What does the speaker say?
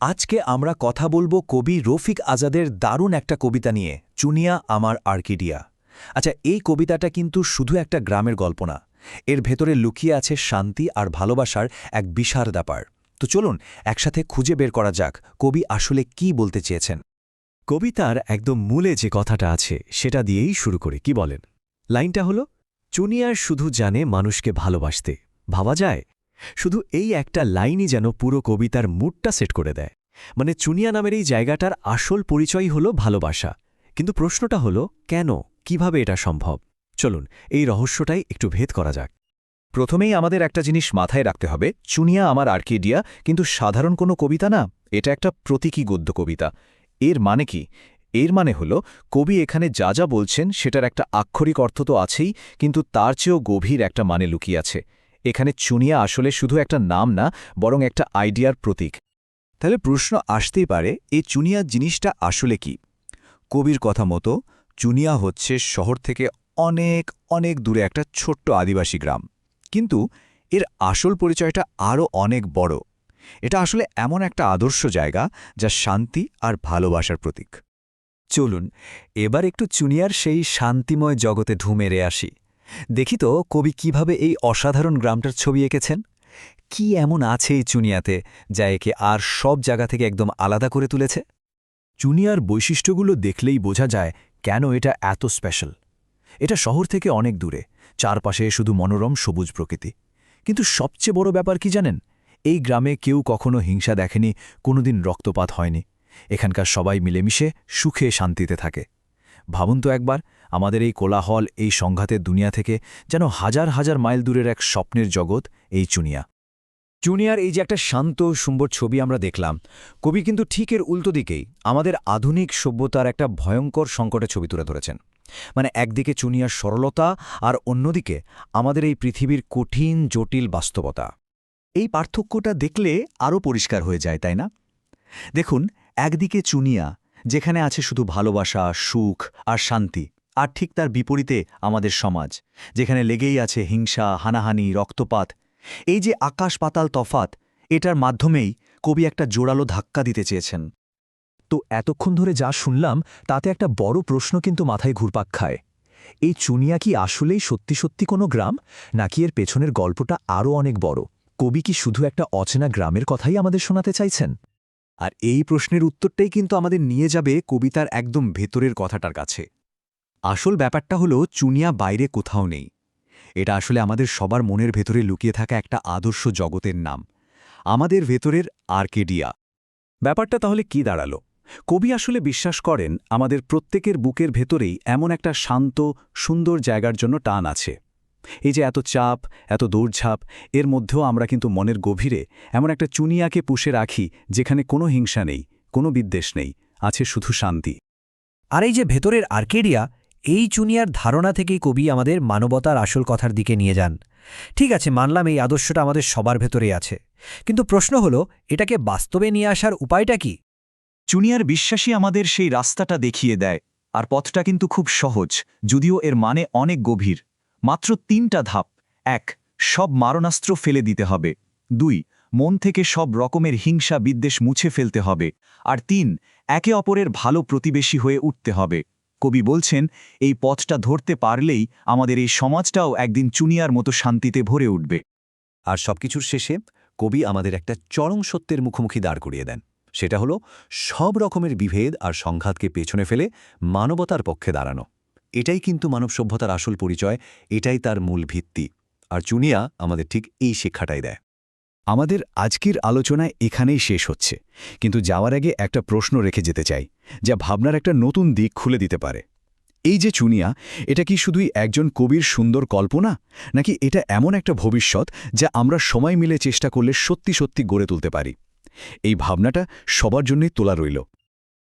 আজকে আমরা কথা বলব কবি রফিক আজাদের দারুণ একটা কবিতা নিয়ে, চুনিয়া আমার আর্কিডিয়া আচ্ছা এই কবিতাটা কিন্তু শুধু একটা গ্রামের গল্প না, এর ভেতরে লুকিয়ে আছে শান্তি আর ভালোবাসার এক বিশাল ব্যাপার। তো চলুন, একসাথে খুঁজে বের করা যাক কবি আসলে কি বলতে চেয়েছেন। কবিতার একদম মূলে যে কথাটা আছে, সেটা দিয়েই শুরু করে, কি বলেন? লাইনটা হলো, চুনিয়ার শুধু জানে মানুষকে ভালোবাসতে, ভাবা যায় শুধু এই একটা লাইনই যেন পুরো কবিতার মুডটা সেট করে দেয়। মানে চুনিয়া নামের এই জায়গাটার আসল পরিচয় হলো ভালোবাসা। কিন্তু প্রশ্নটা হলো, কেন? কীভাবে এটা সম্ভব? চলুন, এই রহস্যটাই একটু ভেদ করা যাক। প্রথমেই আমাদের একটা জিনিস মাথায় রাখতে হবে, চুনিয়া আমার আর্কিডিয়া, কিন্তু সাধারণ কোনো কবিতা না, এটা একটা প্রতীকী গদ্য কবিতা। এর মানে কি? এর মানে হল, কবি এখানে যা যা বলছেন, সেটার একটা আক্ষরিক অর্থ তো আছেই, কিন্তু তার চেয়েও গভীর একটা মানে লুকিয়ে আছে। এখানে চুনিয়া আসলে শুধু একটা নাম না, বরং একটা আইডিয়ার প্রতীক। তাহলে প্রশ্ন আসতেই পারে, এই চুনিয়া জিনিসটা আসলে কি? কবির কথা মতো, চুনিয়া হচ্ছে শহর থেকে অনেক অনেক দূরে একটা ছোট্ট আদিবাসী গ্রাম। কিন্তু এর আসল পরিচয়টা আরও অনেক বড়। এটা আসলে এমন একটা আদর্শ জায়গা, যা শান্তি আর ভালোবাসার প্রতীক। চলুন, এবার একটু চুনিয়ার সেই শান্তিময় জগতে ঢুমেরে আসি। দেখি তো কবি কীভাবে এই অসাধারণ গ্রামটার ছবি এঁকেছেন। কি এমন আছে এই চুনিয়াতে যা একে আর সব জায়গা থেকে একদম আলাদা করে তুলেছে? চুনিয়ার বৈশিষ্ট্যগুলো দেখলেই বোঝা যায় কেন এটা এত স্পেশাল। এটা শহর থেকে অনেক দূরে, চারপাশে শুধু মনোরম সবুজ প্রকৃতি। কিন্তু সবচেয়ে বড় ব্যাপার কি জানেন? এই গ্রামে কেউ কখনো হিংসা দেখেনি, কোনোদিন রক্তপাত হয়নি। এখানকার সবাই মিলেমিশে সুখে শান্তিতে থাকে। ভাবুন তো একবার আমাদের এই কোলাহল, এই সংঘাতের দুনিয়া থেকে যেন হাজার হাজার মাইল দূরের এক স্বপ্নের জগৎ, এই চুনিয়া। চুনিয়ার এই যে একটা শান্ত সুম্বর ছবি আমরা দেখলাম, কবি কিন্তু ঠিক এর উল্টো দিকেই আমাদের আধুনিক সভ্যতার একটা ভয়ঙ্কর সংকটের ছবি তুলে ধরেছেন। মানে একদিকে চুনিয়ার সরলতা আর অন্যদিকে আমাদের এই পৃথিবীর কঠিন, জটিল বাস্তবতা। এই পার্থক্যটা দেখলে আরও পরিষ্কার হয়ে যায়, তাই না? দেখুন, একদিকে চুনিয়া, যেখানে আছে শুধু ভালোবাসা, সুখ আর শান্তি আর ঠিক তার বিপরীতে আমাদের সমাজ, যেখানে লেগেই আছে হিংসা, হানাহানি, রক্তপাত। এই যে আকাশ পাতাল তফাত, এটার মাধ্যমেই কবি একটা জোরালো ধাক্কা দিতে চেয়েছেন। তো এতক্ষণ ধরে যা শুনলাম, তাতে একটা বড় প্রশ্ন কিন্তু মাথায় ঘুরপাক খায়। এই চুনিয়া কি আসলেই সত্যি সত্যি কোনো গ্রাম, নাকি এর পেছনের গল্পটা আরও অনেক বড়? কবি কি শুধু একটা অচেনা গ্রামের কথাই আমাদের শোনাতে চাইছেন? আর এই প্রশ্নের উত্তরটাই কিন্তু আমাদের নিয়ে যাবে কবিতার একদম ভেতরের কথাটার কাছে। আসল ব্যাপারটা হলো চুনিয়া বাইরে কোথাও নেই। এটা আসলে আমাদের সবার মনের ভেতরে লুকিয়ে থাকা একটা আদর্শ জগতের নাম, আমাদের ভেতরের আর্কেডিয়া। ব্যাপারটা তাহলে কি দাঁড়াল? কবি আসলে বিশ্বাস করেন আমাদের প্রত্যেকের বুকের ভেতরেই এমন একটা শান্ত, সুন্দর জায়গার জন্য টান আছে। এই যে এত চাপ, এত দৌড়ঝাপ, এর মধ্যেও আমরা কিন্তু মনের গভীরে এমন একটা চুনিয়াকে পুষে রাখি যেখানে কোনো হিংসা নেই, কোনো বিদ্বেষ নেই, আছে শুধু শান্তি। আর এই যে ভেতরের আর্কেডিয়া এই চুনিয়ার ধারণা থেকেই কবি আমাদের মানবতার আসল কথার দিকে নিয়ে যান। ঠিক আছে, মানলাম এই আদর্শটা আমাদের সবার ভেতরেই আছে। কিন্তু প্রশ্ন হলো, এটাকে বাস্তবে নিয়ে আসার উপায়টা কি? চুনিয়ার বিশ্বাসী আমাদের সেই রাস্তাটা দেখিয়ে দেয়, আর পথটা কিন্তু খুব সহজ, যদিও এর মানে অনেক গভীর। মাত্র তিনটা ধাপ। এক, সব মারণাস্ত্র ফেলে দিতে হবে। দুই, মন থেকে সব রকমের হিংসা বিদ্বেষ মুছে ফেলতে হবে। আর তিন, একে অপরের ভালো প্রতিবেশী হয়ে উঠতে হবে। কবি বলছেন, এই পথটা ধরতে পারলেই আমাদের এই সমাজটাও একদিন চুনিয়ার মতো শান্তিতে ভরে উঠবে। আর সবকিছুর শেষে কবি আমাদের একটা চরম সত্যের মুখোমুখি দাঁড় করিয়ে দেন। সেটা হলো, সব রকমের বিভেদ আর সংঘাতকে পেছনে ফেলে মানবতার পক্ষে দাঁড়ানো। এটাই কিন্তু মানব সভ্যতার আসল পরিচয়, এটাই তার মূল ভিত্তি। আর চুনিয়া আমাদের ঠিক এই শিক্ষাটাই দেয়। আমাদের আজকের আলোচনায় এখানেই শেষ হচ্ছে, কিন্তু যাওয়ার আগে একটা প্রশ্ন রেখে যেতে চাই, যা ভাবনার একটা নতুন দিক খুলে দিতে পারে। এই যে চুনিয়া, এটা কি শুধুই একজন কবির সুন্দর কল্পনা, নাকি এটা এমন একটা ভবিষ্যৎ যা আমরা সময় মিলে চেষ্টা করলে সত্যি সত্যি গড়ে তুলতে পারি? এই ভাবনাটা সবার জন্যই তোলা রইল।